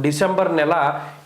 December నెల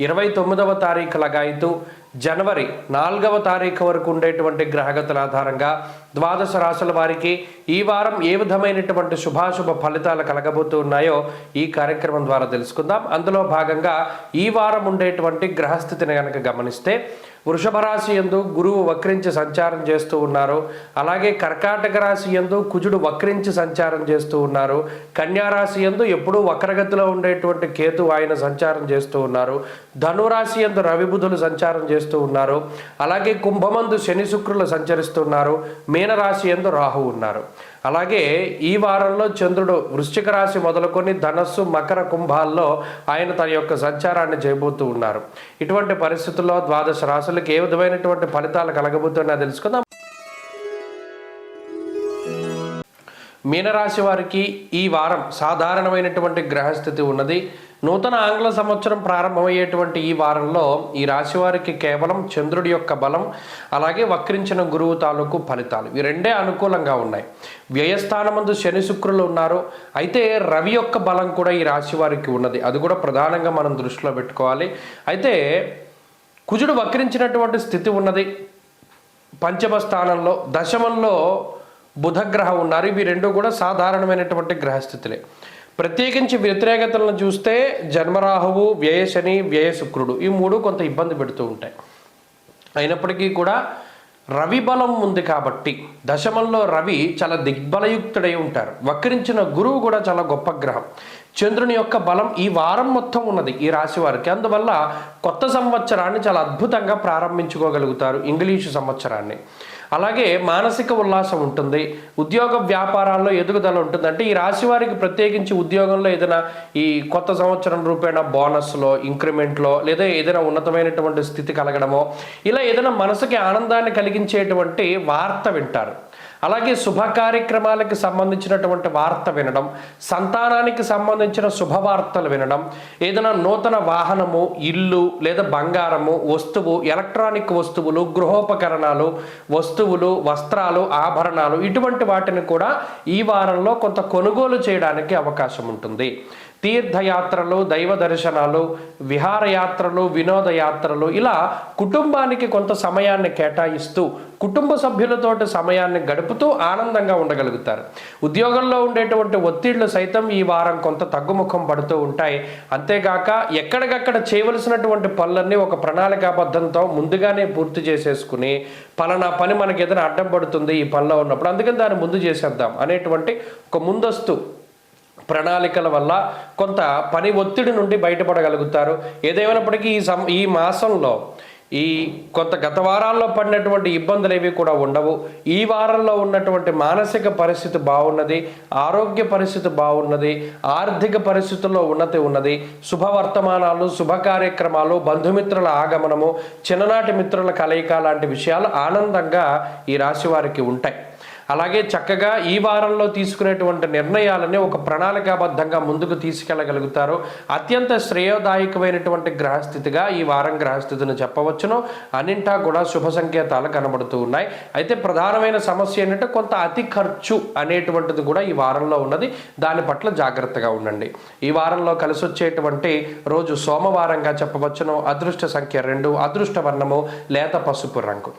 ఇరవై తొమ్మిదవ తారీఖు లగాయితూ జనవరి నాలుగవ తారీఖు వరకు ఉండేటువంటి గ్రహగతుల ఆధారంగా ద్వాదశ రాశుల వారికి ఈ వారం ఏ విధమైనటువంటి శుభాశుభ ఫలితాలు కలగబోతూ ఉన్నాయో ఈ కార్యక్రమం ద్వారా తెలుసుకుందాం. అందులో భాగంగా ఈ వారం ఉండేటువంటి గ్రహస్థితిని కనుక గమనిస్తే వృషభ రాశి ఎందు గురువు వక్రించి సంచారం చేస్తూ ఉన్నారు. అలాగే కర్కాటక రాశి ఎందు కుజుడు వక్రించి సంచారం చేస్తూ ఉన్నారు. కన్యారాశి ఎందు ఎప్పుడూ వక్రగతిలో ఉండేటువంటి కేతు ఆయన సంచారం చేస్తూ ఉన్నారు. ధనురాశి ఎందు రవిబుధులు సంచారం చేస్తూ ఉన్నారు. అలాగే కుంభమందు శని శుక్రులు సంచరిస్తున్నారు. మే మీనరాశి ఎందు రాహు ఉన్నారు. అలాగే ఈ వారంలో చంద్రుడు వృశ్చిక రాశి మొదలుకొని ధనస్సు మకర కుంభాల్లో ఆయన తన యొక్క సంచారాన్ని చేయబోతూ ఉన్నారు. ఇటువంటి పరిస్థితుల్లో ద్వాదశ రాశులకు ఏ విధమైనటువంటి ఫలితాలు కలగబోతున్నా తెలుసుకుందాం. మీనరాశి వారికి ఈ వారం సాధారణమైనటువంటి గ్రహస్థితి ఉన్నది. నూతన ఆంగ్ల సంవత్సరం ప్రారంభమయ్యేటువంటి ఈ వారంలో ఈ రాశి వారికి కేవలం చంద్రుడి యొక్క బలం అలాగే వక్రించిన గురువు తాలూకు ఫలితాలు. ఈ రెండే అనుకూలంగా ఉన్నాయి. వ్యయస్థానమందు శని శుక్రులు ఉన్నారు. అయితే రవి యొక్క బలం కూడా ఈ రాశి వారికి ఉన్నది. అది కూడా ప్రధానంగా మనం దృష్టిలో పెట్టుకోవాలి. అయితే కుజుడు వక్రించినటువంటి స్థితి ఉన్నది. పంచమ స్థానంలో దశమంలో బుధగ్రహం ఉన్నారు. ఇవి రెండు కూడా సాధారణమైనటువంటి గ్రహస్థితులే. ప్రత్యేకించి వ్యతిరేకతలను చూస్తే జన్మరాహువు వ్యయశని వ్యయ శుక్రుడు ఈ మూడు కొంత ఇబ్బంది పెడుతూ ఉంటాయి. అయినప్పటికీ కూడా రవి బలం ఉంది కాబట్టి దశమంలో రవి చాలా దిగ్బలయుక్తుడై ఉంటారు. వక్రించిన గురువు కూడా చాలా గొప్ప గ్రహం. చంద్రుని యొక్క బలం ఈ వారం మొత్తం ఉన్నది ఈ రాశి వారికి. అందువల్ల కొత్త సంవత్సరాన్ని చాలా అద్భుతంగా ప్రారంభించుకోగలుగుతారు ఇంగ్లీషు సంవత్సరాన్ని. అలాగే మానసిక ఉల్లాసం ఉంటుంది. ఉద్యోగ వ్యాపారాల్లో ఎదుగుదల ఉంటుంది. అంటే ఈ రాశి వారికి ప్రత్యేకించి ఉద్యోగంలో ఏదైనా ఈ కొత్త సంవత్సరం రూపేణ బోనస్లో ఇంక్రిమెంట్లో లేదా ఏదైనా ఉన్నతమైనటువంటి స్థితి కలగడమో ఇలా ఏదైనా మనసుకి ఆనందాన్ని కలిగించేటువంటి వార్త వింటారు. అలాగే శుభ కార్యక్రమాలకు సంబంధించినటువంటి వార్త వినడం సంతానానికి సంబంధించిన శుభవార్తలు వినడం ఏదైనా నూతన వాహనము ఇల్లు లేదా బంగారము వస్తువు ఎలక్ట్రానిక్ వస్తువులు గృహోపకరణాలు వస్తువులు వస్త్రాలు ఆభరణాలు ఇటువంటి వాటిని కూడా ఈ వారంలో కొంత కొనుగోలు చేయడానికి అవకాశం ఉంటుంది. తీర్థయాత్రలు దైవ దర్శనాలు విహారయాత్రలు వినోదయాత్రలు ఇలా కుటుంబానికి కొంత సమయాన్ని కేటాయిస్తూ కుటుంబ సభ్యులతోటి సమయాన్ని గడుపుతూ ఆనందంగా ఉండగలుగుతారు. ఉద్యోగంలో ఉండేటువంటి ఒత్తిళ్ళు సైతం ఈ వారం కొంత తగ్గుముఖం పడుతూ ఉంటాయి. అంతేగాక ఎక్కడికక్కడ చేయవలసినటువంటి పనులన్నీ ఒక ప్రణాళికాబద్ధంతో ముందుగానే పూర్తి చేసేసుకుని పలానా పని మనకి ఏదైనా అడ్డం పడుతుంది ఈ పనిలో ఉన్నప్పుడు అందుకని దాన్ని ముందు చేసేద్దాం అనేటువంటి ఒక ముందస్తు ప్రణాళికల వల్ల కొంత పని ఒత్తిడి నుండి బయటపడగలుగుతారు. ఏదేమైనప్పటికీ ఈ సం ఈ మాసంలో ఈ కొంత గత వారాల్లో పడినటువంటి ఇబ్బందులు ఏవి కూడా ఉండవు. ఈ వారంలో ఉన్నటువంటి మానసిక పరిస్థితి బాగున్నది ఆరోగ్య పరిస్థితి బాగున్నది ఆర్థిక పరిస్థితుల్లో ఉన్నతి ఉన్నది. శుభవర్తమానాలు శుభ కార్యక్రమాలు బంధుమిత్రుల ఆగమనము చిన్ననాటి మిత్రుల కలయిక లాంటి విషయాలు ఆనందంగా ఈ రాశి వారికి ఉంటాయి. అలాగే చక్కగా ఈ వారంలో తీసుకునేటువంటి నిర్ణయాలని ఒక ప్రణాళికాబద్ధంగా ముందుకు తీసుకెళ్ళగలుగుతారు అత్యంత శ్రేయోదాయకమైనటువంటి గ్రహస్థితిగా ఈ వారం గ్రహస్థితిని చెప్పవచ్చును. అన్నింటా కూడా శుభ సంకేతాలు కనబడుతూ ఉన్నాయి. అయితే ప్రధానమైన సమస్య ఏంటంటే కొంత అతి ఖర్చు అనేటువంటిది కూడా ఈ వారంలో ఉన్నది. దాని పట్ల జాగ్రత్తగా ఉండండి. ఈ వారంలో కలిసి వచ్చేటువంటి రోజు సోమవారంగా చెప్పవచ్చును. అదృష్ట సంఖ్య రెండు అదృష్ట వర్ణము లేత పసుపు రంగు.